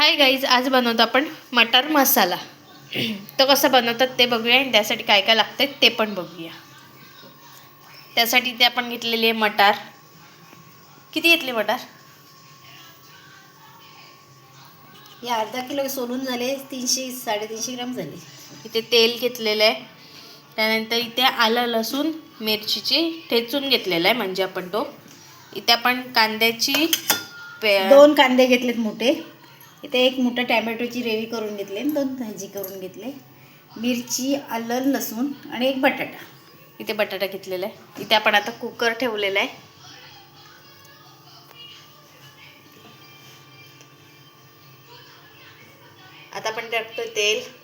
Hi guys आज बनवतो आपण मटार मसाला. तो कसा बनवतात ते बघूया आणि त्यासाठी काय काय लागते ते पण बघूया. त्यासाठी ते आपण घेतलेली आहे मटार. किती घेतले मटार? हे अर्धा किलो सोलून झाले तीनशे साडेतीनशे ग्राम झाले. इथे तेल घेतलेलं आहे. त्यानंतर इथे आलं लसूण मिरचीची ठेचून घेतलेलं आहे म्हणजे आपण तो. इथे आपण कांद्याची पे दोन कांदे घेतलेत मोठे. इथे एक मोठं टॅमॅटोची रेवी करून घेतले आणि दोन भाजी करून घेतले. मिरची आलं लसूण आणि एक बटाटा. इथे बटाटा घेतलेला आहे. इथे आपण आता कुकर ठेवलेला आहे. आता आपण टाकतो तेल.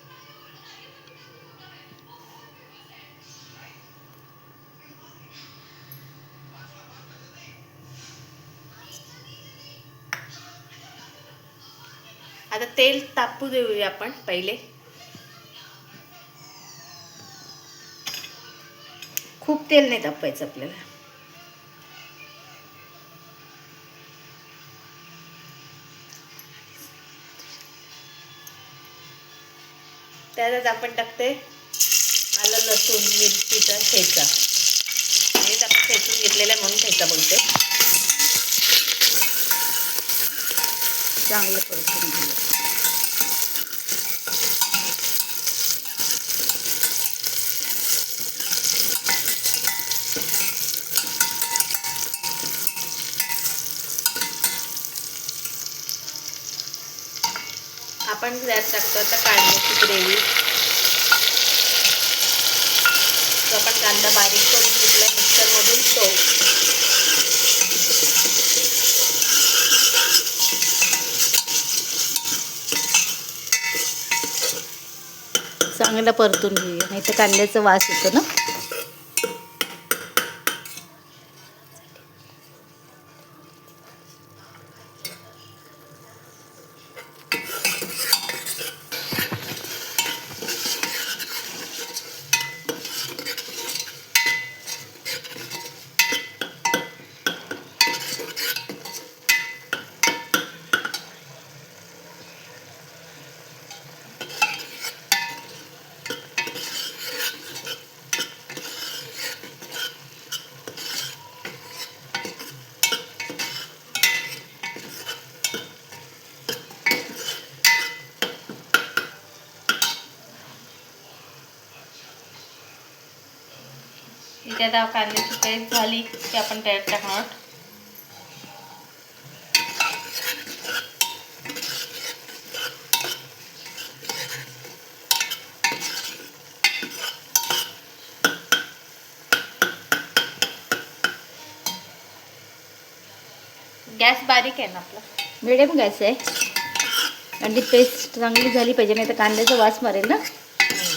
तेल तापू देऊया आपण पहिले. खूप तेल नाही तापवायचं आपल्याला. त्यातच आपण टाकते आलं लसूण मिरचीचा ठेचा. हेच आपण ठेचून घेतलेलं आहे म्हणून ठेचा बोलते. चांगलं परतून घेऊया. आपण त्यात टाकतो आता कांद्याची ग्रेव्ही तो आपण कांदा बारीक करून घेतला मिक्सरमधून तो. चांगला परतून घेऊया नाही तर कांद्याचा वास येतो ना. इथे आता कांद्याची पेस्ट झाली की आपण त्यात टाकणार. आहोत. गॅस बारीक आहे ना आपला? मिडियम गॅस आहे. आणि ती पेस्ट चांगली झाली पाहिजे नाही तर कांद्याचा वास मारेल ना?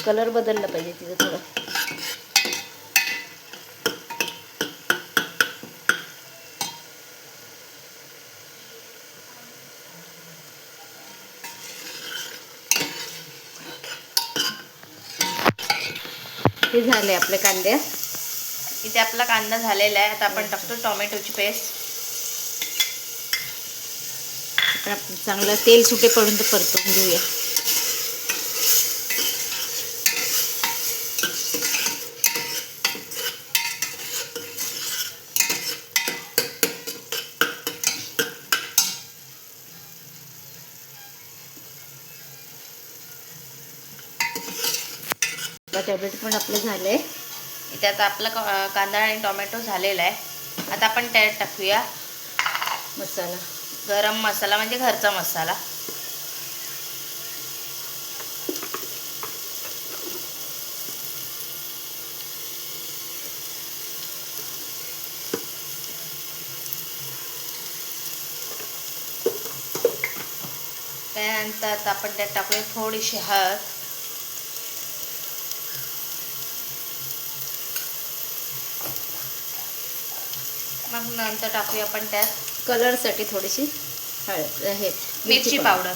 कलर बदलला पाहिजे तिचं थोडं. हे झाले आपल्या कांद्या इथे आपला कांदा झालेला आहे. आता आपण टाकतो टोमॅटोची पेस्ट. चांगलं तेल सुटेपर्यंत परतून घेऊया. टॅब्लेट पण आपलं झालंय. इथे आता आपला कांदा आणि टोमॅटो झालेला आहे. आता आपण त्यात टाकूया. मसाला. गरम मसाला म्हणजे घरचा मसाला. त्यानंतर आता आपण त्यात टाकूया थोडीशी हळद. मग नंतर टाकूया आपण त्यात. कलरसाठी थोडीशी हळद हे मिरची पावडर.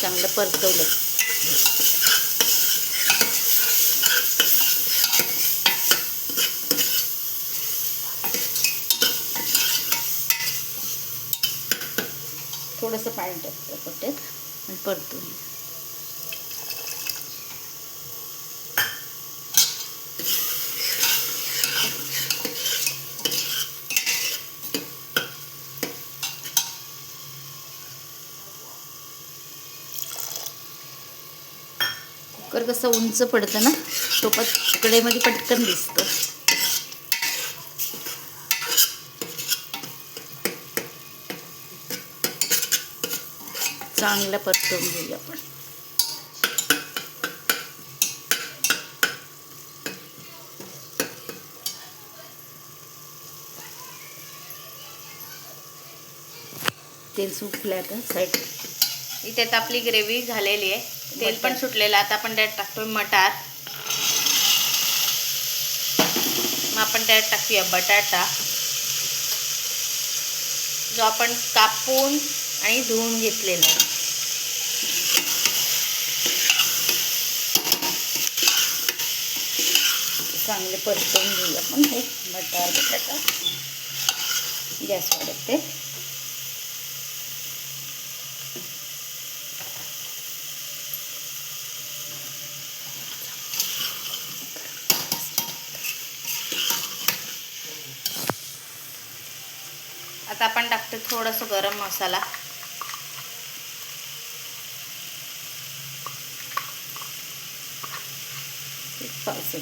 चांगलं परतवलं. थोडंसं पाणी टाकतं पटेत आणि परतवून कुकर कसं उंच पडतं ना सोबत कडेमध्ये पटकन दिसतं. चांगला परतवून घेऊया आपण. तेल सुटलं आता साईड इथे आता आपली ग्रेव्ही झालेली आहे. तेल पण सुटलेलं. आता आपण त्यात टाकतोय मटार. मग आपण त्यात टाकूया बटाटा. जो आपण कापून आणि धुवून घेतलेला आहे. चांगले परतवून घेऊया आपण हे मटार बटाटा. गॅस वाढवते आता आपण टाकतो थोडंसं गरम मसाला. एक पावसाची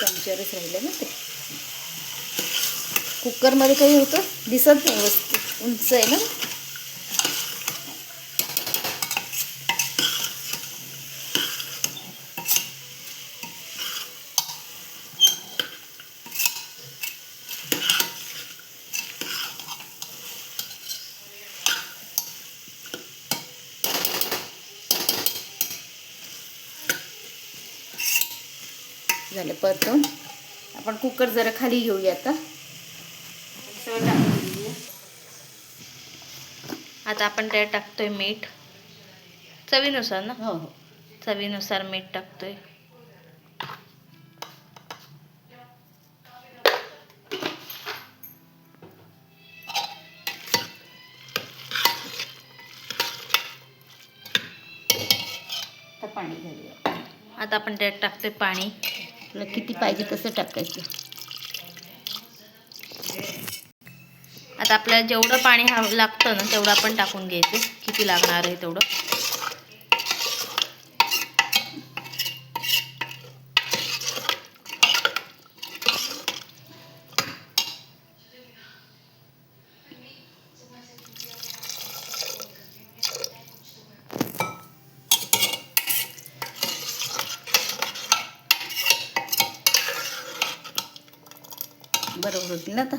चमच्यावरच ना ते. कुकरमध्ये काही होतं? दिसत नाही वस्तू. उंच आहे ना? झालं परतून. आपण कुकर जरा खाली घेऊया आता. आता आपण त्यात टाकतोय मीठ. चवीनुसार ना? हो हो. चवीनुसार मीठ टाकतोय. आता पाणी घालूया. आता आपण त्यात टाकतोय पाणी. तुला किती पाहिजे तसं टाकायचं. आता आपल्याला जेवढं पाणी हवं लागतं ना तेवढं आपण टाकून घ्यायचं. किती लागणार आहे तेवढं. बरोबर होतील ना तर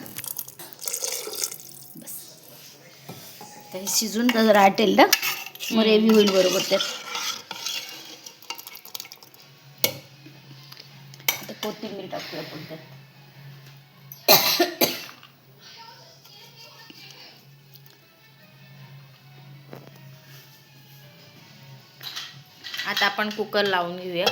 बस. आता हे शिजून जरा ना? मग रेव्ही होईल बरोबर त्यात आता कोथिंबीर टाकूया आपण त्यात आता आपण कुकर लावून घेऊया.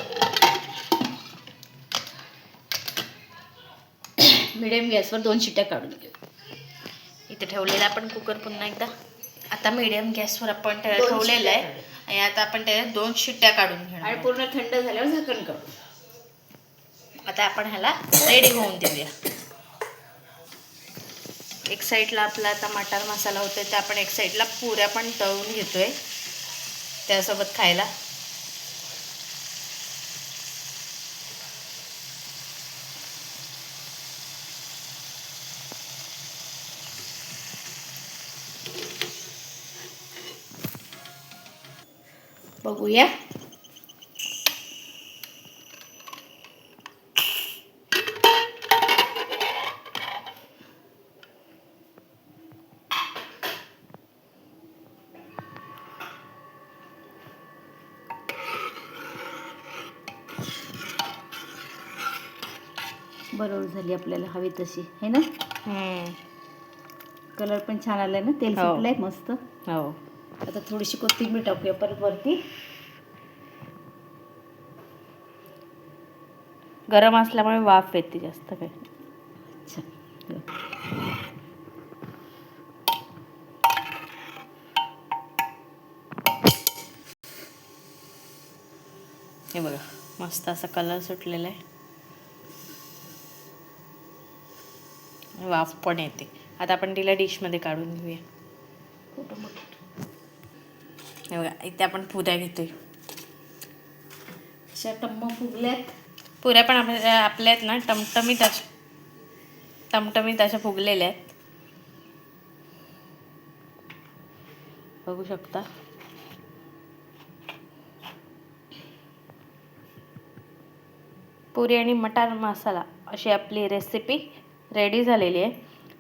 मिडियम गॅसवर दोन शिट्ट्या काढून घेऊ. इथे ठेवलेला आपण कुकर पुन्हा एकदा. आता मीडियम गॅसवर आपण ठेवलेलं आहे. आणि आता आपण त्याला दोन शिट्ट्या काढून आणि घेणार पूर्ण थंड झाल्यावर झाकण काढू आता आपण ह्याला रेडी होऊन देऊया. एक साईडला आपला आता मटार मसाला होतोय तर आपण एक साईडला पुऱ्या पण तळून घेतोय. त्यासोबत खायला. बघूया. बरोबर झाली आपल्याला हवी तशी है ना? कलर पण छान आलाय ना तेल हो. सुटलंय मस्त. हो. आता थोडीशी कोथिंबीर टाकूया परत वरती. गरम असल्यामुळे वाफ येते जास्त काय अच्छा. हे बघा मस्त असा कलर सुटलेला आहे. वाफ पण येते. आता आपण तिला डिशमध्ये काढून घेऊया. हे बघा इथे आपण पुऱ्या घेतोय. अशा टम्म फुगल्यात. पुऱ्या पण आपल्या आपल्या आहेत ना टमटमीत अशा टमटमीत अशा फुगलेल्या आहेत. बघू शकता. पुरी आणि मटार मसाला अशी आपली रेसिपी रेडी झालेली आहे.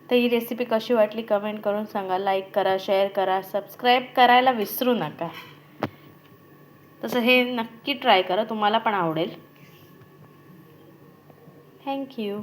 तर ही रेसिपी कशी वाटली कमेंट करून सांगा. लाईक करा शेअर करा सबस्क्राईब करायला विसरू नका. तसं हे नक्की ट्राय करा. तुम्हाला पण आवडेल. थँक्यू